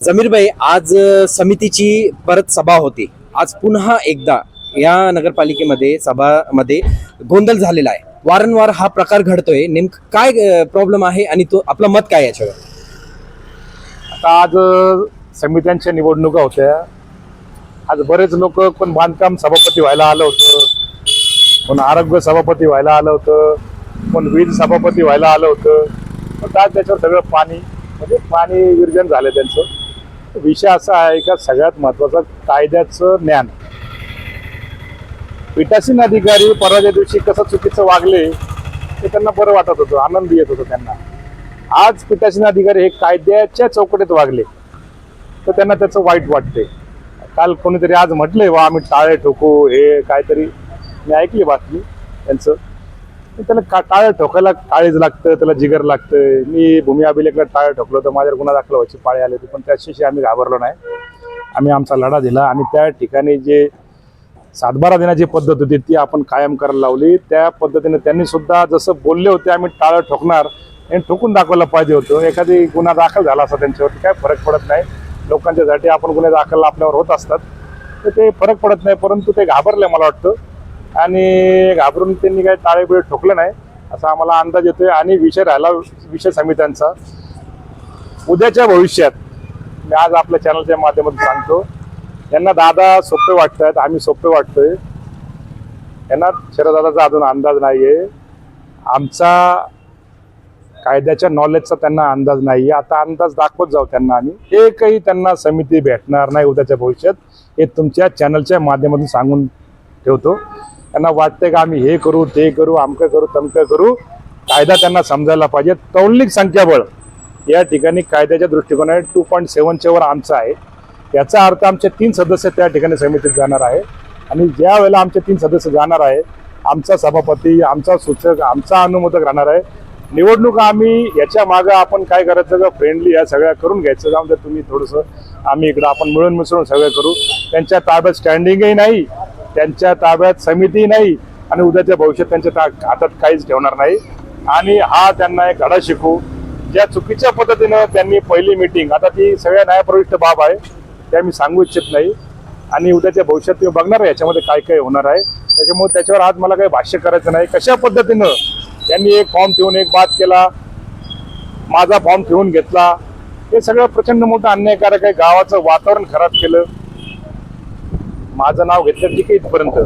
जमीरबाई आज समितीची परत सभा होती. आज पुन्हा एकदा या नगरपालिकेमध्ये सभामध्ये गोंधळ झालेला आहे. वारंवार हा प्रकार घडतोय. नेमकं काय प्रॉब्लेम आहे आणि तो आपलं मत काय याच्यावर? आता आज समित्यांच्या निवडणुका होत्या. आज बरेच लोक कोण बांधकाम सभापती व्हायला आलं होतं. कोण आरोग्य सभापती व्हायला आलं होतं. कोण वीज सभापती व्हायला आलं होतं. पण आज त्याच्यावर सगळं पाणी म्हणजे पाणी विर्जन झालं त्यांचं. विषय असा आहे का सगळ्यात महत्वाचं कायद्याचं ज्ञान. पीठासीन अधिकारी परवाच्या दिवशी कसं चुकीचं वागले ते त्यांना बरं वाटत होतं आनंद येत होतो त्यांना. आज पीठासीन अधिकारी हे कायद्याच्या चौकटीत वागले तर त्यांना त्याचं वाईट वाटते. काल कोणीतरी आज म्हटले वा आम्ही टाळे ठोकू हे काहीतरी. मी ऐकली बातमी त्यांचं. त्याला का टाळं ठोकायला काळीज लागतं त्याला जिगर लागतं मी भूमी अभिलेखला टाळं ठोकलं तर माझ्यावर गुन्हा दाखल व्हायची पाळी आली होती पण त्याच्याशी आम्ही घाबरलो नाही. आम्ही आमचा लढा दिला आणि त्या ठिकाणी जे सातबारा देण्याची पद्धत होती ती आपण कायम करायला लावली. त्या पद्धतीने त्यांनी सुद्धा जसं बोलले होते आम्ही टाळं ठोकणार आणि ठोकून दाखवायला पाहिजे होतं. एखादी गुन्हा दाखल झाला असता त्यांच्यावरती काय फरक पडत नाही. लोकांच्यासाठी आपण गुन्हे दाखल आपल्यावर होत असतात. तर ते फरक पडत नाही परंतु ते घाबरले मला वाटतं. आणि घाबरून त्यांनी काही टाळेबिळे ठोकलं नाही असा आम्हाला अंदाज येतोय. आणि विषय राहिला विषय समित्यांचा. उद्याच्या भविष्यात मी आज आपल्या चॅनलच्या माध्यमातून सांगतो यांना दादा सोपे वाटतात आम्ही सोपे वाटतोय. यांना शरदादाचा अजून अंदाज नाही आहे आमचा कायद्याच्या नॉलेजचा त्यांना अंदाज नाहीये. आता अंदाज दाखवत जाऊ त्यांना आम्ही. एकही त्यांना समिती भेटणार नाही उद्याच्या भविष्यात हे तुमच्या चॅनलच्या माध्यमातून सांगून ठेवतो. त्यांना वाटतंय का आम्ही हे करू ते करू आमकं करू तमकं करू कायदा त्यांना समजायला पाहिजे. तौलिक संख्याबळ या ठिकाणी कायद्याच्या दृष्टिकोनाने टू पॉईंट सेवनच्या वर आमचा आहे. याचा अर्थ आमचे तीन सदस्य त्या ठिकाणी समितीत जाणार आहे. आणि ज्या वेळेला आमचे तीन सदस्य जाणार आहे आमचा सभापती आमचा सूचक आमचा अनुमोदक राहणार आहे. निवडणूक आम्ही याच्या मागं आपण काय करायचं का फ्रेंडली या सगळ्या करून घ्यायचं जाऊन तर तुम्ही थोडंसं आम्ही इकडं आपण मिळून मिसळून सगळं करू. त्यांच्या ताब्यात स्टँडिंगही नाही. त्यांच्या ताब्यात समिती नाही आणि उद्याच्या भविष्यात त्यांच्या ता- हातात काहीच ठेवणार नाही. आणि हा त्यांना एक धडा शिकू ज्या चुकीच्या पद्धतीनं त्यांनी पहिली मिटिंग आता ती सगळ्या न्यायप्रविष्ट बाब आहे त्या मी सांगू इच्छित नाही. आणि उद्याच्या भविष्यात ते बघणार आहे याच्यामध्ये काय काय होणार आहे. त्याच्यामुळे त्याच्यावर आज मला काही भाष्य करायचं नाही. कशा पद्धतीनं त्यांनी एक फॉर्म ठेवून एक बाद केला माझा फॉर्म ठेवून घेतला हे सगळं प्रचंड मोठं अन्यायकारक आहे. गावाचं वातावरण खराब केलं. माझं नाव घेतलं ठीक आहे इथपर्यंत.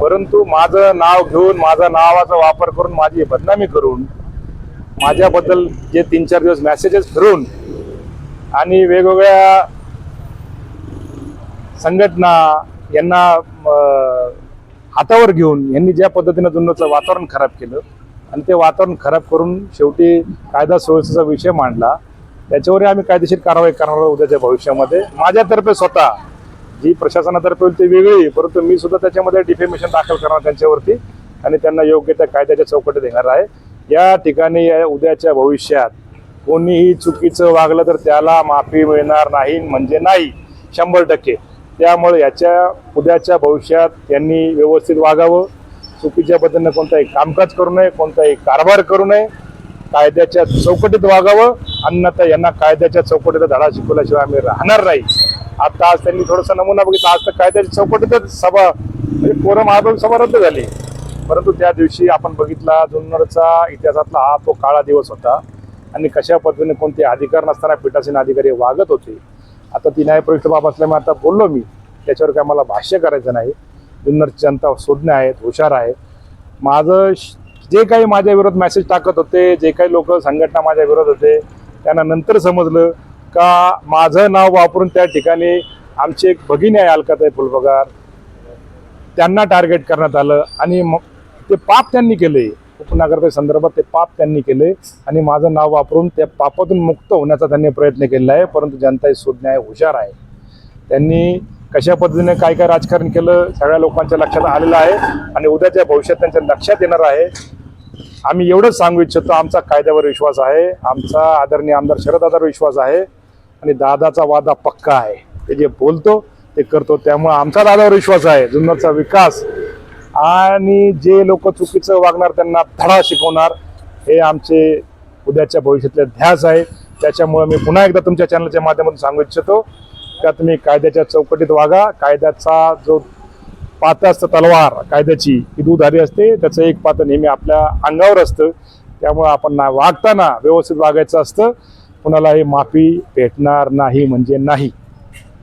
परंतु माझं नाव घेऊन माझा नावाचा वापर करून माझी बदनामी करून माझ्याबद्दल जे तीन चार दिवस मेसेजेस फिरून आणि वेगवेगळ्या संघटना यांना हातावर घेऊन यांनी ज्या पद्धतीनं जुन्नरचं वातावरण खराब केलं आणि ते वातावरण खराब करून शेवटी कायदा सुव्यवस्थेचा विषय मांडला. त्याच्यावरही आम्ही कायदेशीर कारवाई करणार आहोत उद्याच्या भविष्यामध्ये. माझ्यातर्फे स्वतः जी प्रशासनातर्फे होईल ती वेगळी परंतु मी सुद्धा त्याच्यामध्ये डिफेमेशन दाखल करणार त्यांच्यावरती आणि त्यांना योग्य त्या कायद्याच्या चौकटीत देणार आहे. या ठिकाणी या उद्याच्या भविष्यात कोणीही चुकीचं वागलं तर त्याला माफी मिळणार नाही म्हणजे नाही शंभर टक्के. त्यामुळे याच्या उद्याच्या भविष्यात त्यांनी व्यवस्थित वागावं. चुकीच्या पद्धतीनं कोणताही कामकाज करू नये कोणताही कारभार करू नये. कायद्याच्या चौकटीत वागावं. अन्यथा यांना कायद्याच्या चौकटीचा धडा शिकवल्याशिवाय आम्ही राहणार नाही. आता आज त्यांनी थोडासा नमुना बघितला. आज तर कायद्याच्या चौकटीतच सभा म्हणजे कोरम आरोप सभा रद्द झाली. परंतु त्या दिवशी आपण बघितला जुन्नरचा इतिहासातला हा तो काळा दिवस होता. आणि कशा पद्धतीने कोणते अधिकार नसताना पीठासीन अधिकारी वागत होते. आता ती न्यायप्रविष्ट बाब असल्यामुळे आता बोललो मी. त्याच्यावर काय मला भाष्य करायचं नाही. जुन्नरची जनता सोडणे आहेत हुशार आहे. माझं श- जे काही माझ्या विरोधात मेसेज टाकत होते जे काही लोक संघटना माझ्या विरोधात होते त्यांना नंतर समजलं. का माझं नाव वापरून त्या ठिकाणी आमची एक भगिनी आहे अलकाताई फुलपगार. त्यांना टार्गेट करण्यात आलं आणि मग ते पाप त्यांनी केले. उपनगरच्या संदर्भात ते पाप त्यांनी केले आणि माझं नाव वापरून त्या पापातून मुक्त होण्याचा त्यांनी प्रयत्न केलेला आहे परंतु जनता ही सुज्ञ आहे हुशार आहे. त्यांनी कशा पद्धतीने काय काय राजकारण केलं सगळ्या लोकांच्या लक्षात आलेलं आहे आणि उद्याच्या भविष्यात त्यांच्या लक्षात येणार आहे. आम्ही एवढंच सांगू इच्छितो आमचा कायद्यावर विश्वास आहे आमचा आदरणीय आमदार शरद शरदादावर विश्वास आहे. आणि दादाचा वादा पक्का आहे. ते जे बोलतो ते करतो. त्यामुळे आमचा दादावर विश्वास आहे. जुन्नरचा विकास आणि जे लोक चुकीचं वागणार त्यांना धडा शिकवणार हे आमचे उद्याच्या भविष्यातले ध्यास आहे. त्याच्यामुळे मी पुन्हा एकदा तुमच्या चॅनलच्या माध्यमातून सांगू इच्छितो का तुम्ही कायद्याच्या चौकटीत वागा. कायद्याचा जो पातं असतं तलवार कायद्याची ही दुधारी असते. त्याचं एक पात नेहमी आपल्या अंगावर असतं. त्यामुळे आपण ना वागताना व्यवस्थित वागायचं असतं. कुणालाही माफी भेटणार नाही म्हणजे नाही.